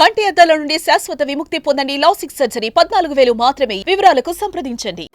కంటి అద్దాల నుండి శాశ్వత విముక్తి పొందండి లాసిక్ సర్జరీ. పద్నాలుగు వేలు మాత్రమే వివరాలకు సంప్రదించండి.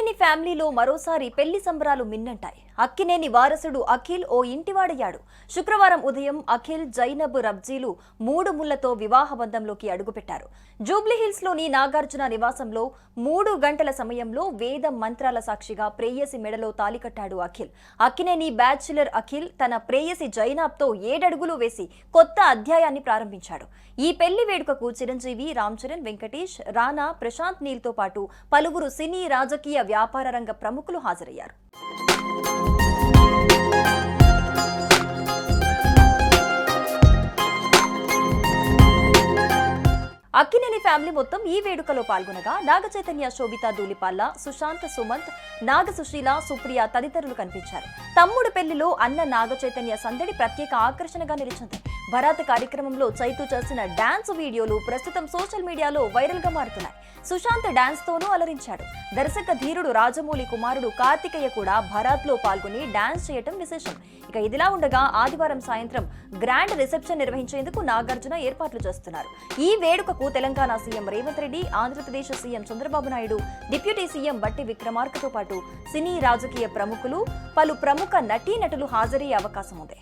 అక్కినేని ఫ్యామిలీలో మరోసారి పెళ్ళి సంబరాలు మిన్నంటాయి. అక్కినేని వారసుడు అఖిల్ ఓ ఇంటివాడయ్యాడు. శుక్రవారం ఉదయం అఖిల్ జైనబ్ రబ్జీలు మూడు ముళ్ళతో వివాహ బంధంలోకి అడుగుపెట్టారు జూబ్లీహిల్స్లోని నాగార్జున నివాసంలో మూడు గంటల సమయంలో వేద మంత్రాల సాక్షిగా ప్రేయసి మెడలో తాలికట్టాడు అఖిల్. అక్కినేని బ్యాచులర్ అఖిల్ తన ప్రేయసి జైనాబ్తో ఏడడుగులు వేసి కొత్త అధ్యాయాన్ని ప్రారంభించాడు. ఈ పెళ్ళి వేడుకకు చిరంజీవి రామ్ చరణ్ వెంకటేష్ రానా ప్రశాంత్ నీల్తో పాటు పలువురు సినీ రాజకీయ వ్యాపార రంగ ప్రముఖులు హాజరయ్యారు. అక్కినేని ఫ్యామిలీ మొత్తం ఈ వేడుకలో పాల్గొనగా నాగచైతన్య శోభిత ధూళిపాల్ల సుశాంత్ సుమంత్ నాగ సుశీల సుప్రియ తదితరులు కనిపించారు. తమ్ముడు పెళ్ళిలో అన్న నాగ చైతన్య సందడి ప్రత్యేక ఆకర్షణగా నిలిచింది. భరాత్ కార్యక్రమంలో చైతు చేసిన డాన్స్ వీడియోలు ప్రస్తుతం సోషల్ మీడియాలో వైరల్గా మారుతున్నాయి. సుశాంత్ డాన్స్ తోనూ అలరించాడు. దర్శక ధీరుడు రాజమౌళి కుమారుడు కార్తికేయ కూడా భరాత్లో పాల్గొని డాన్స్ చేయటం విశేషం. ఇక ఇదిలా ఉండగా ఆదివారం సాయంత్రం గ్రాండ్ రిసెప్షన్ నిర్వహించేందుకు నాగార్జున ఏర్పాట్లు చేస్తున్నారు. ఈ వేడుకకు Telangana CM Revanth Reddy Andhra Pradesh CM Chandrababu Naidu deputy CM Bhatti విక్రమార్కతో పాటు సినీ రాజకీయ ప్రముఖులు పలు ప్రముఖ నటీనటులు హాజరయ్యే అవకాశం ఉంది.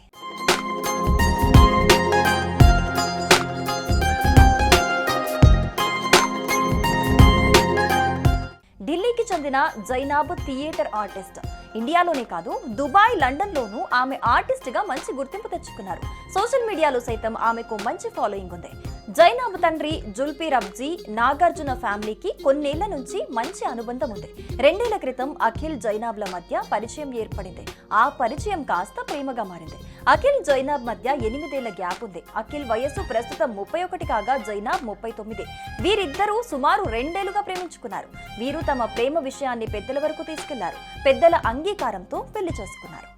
ఢిల్లీకి చెందిన జైనాబ్ థియేటర్ ఆర్టిస్ట్. ఇండియాలోనే కాదు దుబాయ్ లండన్లోనూ ఆమె ఆర్టిస్ట్గా మంచి గుర్తింపు తెచ్చుకున్నారు. సోషల్ మీడియాలో సైతం ఆమెకు మంచి ఫాలోయింగ్ ఉంది. జైనాబ్ తండ్రి జుల్పీ రబ్జీ నాగార్జున ఫ్యామిలీకి కొన్నేళ్ళ నుంచి మంచి అనుబంధం ఉంది. రెండేళ్ళ క్రితం అఖిల్ జైనాబ్ల మధ్య పరిచయం ఏర్పడింది. ఆ పరిచయం కాస్త ప్రేమగా మారింది. అఖిల్ జైనాబ్ మధ్య ఎనిమిదేళ్ళ గ్యాప్ ఉంది. అఖిల్ వయస్సు ప్రస్తుతం ముప్పై ఒకటి కాగా జైనాబ్ ముప్పై తొమ్మిది. వీరిద్దరూ సుమారు రెండేళ్ళుగా ప్రేమించుకున్నారు. వీరు తమ ప్రేమ విషయాన్ని పెద్దల వరకు తీసుకెళ్ళారు. పెద్దల అంగీకారంతో పెళ్ళి చేసుకున్నారు.